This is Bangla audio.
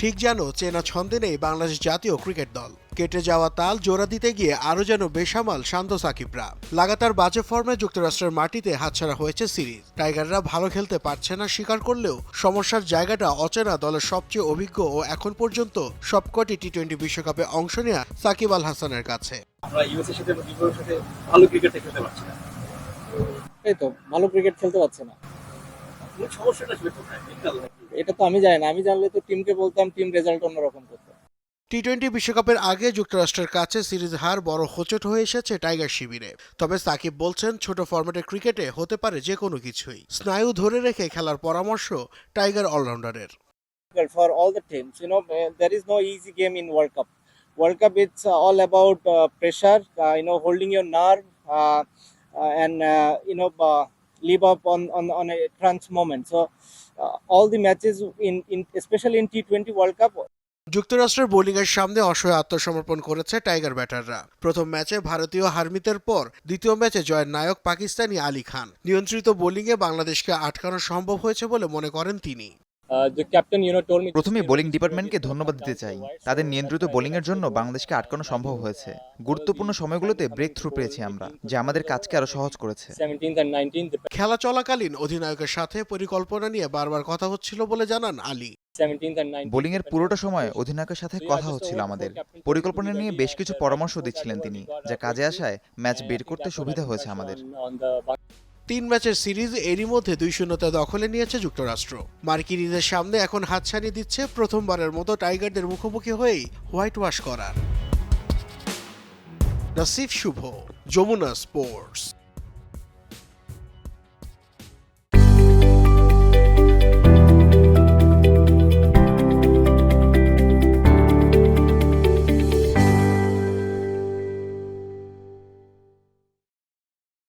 ঠিক যেন চেনা ছন্দে নেই বাংলাদেশ জাতীয় ক্রিকেট দল। কেটে যাওয়া তাল জোড়া দিতে গিয়ে আরও যেন বেসামাল শান্ত সাকিবরা। লাগাতার বাজে ফর্মে যুক্তরাষ্ট্রের মাটিতে হাতছাড়া হয়েছে সিরিজ। টাইগাররা ভালো খেলতে পারছে না স্বীকার করলেও সমস্যার জায়গাটা অচেনা দলের সবচেয়ে অভিজ্ঞ ও এখন পর্যন্ত সবকটি টি টোয়েন্টি বিশ্বকাপে অংশ নেয়া সাকিব আল হাসানের কাছে। আমরা ইউএস সাথে সাথে ভালো ক্রিকেটটা খেলতে পারছি না। এই তো ভালো ক্রিকেট খেলতে পারছে না। সমস্যাটা আসলে কোথায়? এটা তো আমি জানি না আমি জানলে তো টিমকে বলতাম টিম রেজাল্ট অন্যরকম করতো টি টোয়েন্টি বিশ্বকাপের আগে যুক্তরাষ্ট্রের কাছে সিরিজ হার বড় হোচট হয়ে এসেছে টাইগার শিবিরে তবে সাকিব বলছেন ছোট ফরম্যাটের ক্রিকেটে হতে পারে যে কোনো কিছুই স্নায়ু ধরে রেখে খেলার পরামর্শ টাইগার অলরাউন্ডারের difficult for all the teams. You know, uh, there is no easy game in World Cup. World Cup it's uh, all about uh, pressure. Uh, you know, holding your nerve uh, uh, and uh, you know uh, live up on on on a crunch moment. So uh, all the matches in in especially in T20 World Cup. যুক্তরাষ্ট্রের বোলিংয়ের সামনে অসহায় আত্মসমর্পণ করেছে টাইগার ব্যাটাররা প্রথম ম্যাচে ভারতীয় হারমিতের পর দ্বিতীয় ম্যাচে জয়ের নায়ক পাকিস্তানি আলী খান নিয়ন্ত্রিত বোলিংয়ে বাংলাদেশকে আটকানো সম্ভব হয়েছে বলে মনে করেন তিনি Uh. প্রথমে বোলিং ডিপার্টমেন্টকে ধন্যবাদ দিতে চাই তাদের নিয়ন্ত্রিত বোলিংয়ের জন্য বাংলাদেশকে আটকানো সম্ভব হয়েছে গুরুত্বপূর্ণ সময়গুলোতে ব্রেক থ্রু পেয়েছি আমরা যা আমাদের কাজকে আরও সহজ করেছে 17th and 19th. The খেলা চলাকালীন অধিনায়কের সাথে পরিকল্পনা নিয়ে বারবার কথা হচ্ছিল বলে জানান আলী 17th and 19th. বোলিংয়ের পুরোটা সময় অধিনায়কের সাথে কথা হচ্ছিল আমাদের পরিকল্পনা নিয়ে বেশ কিছু পরামর্শ দিচ্ছিলেন তিনি যা কাজে আসায় ম্যাচ বের করতে সুবিধা হয়েছে আমাদের তিন ম্যাচের সিরিজ এরই মধ্যে দুই শূন্যতা দখলে নিয়েছে যুক্তরাষ্ট্র। মার্কিনীদের সামনে এখন হাতছানি দিচ্ছে প্রথমবারের মতো টাইগারদের মুখোমুখি হয়েই হোয়াইট ওয়াশ করার। নাসিফ শুভ, যমুনা স্পোর্টস।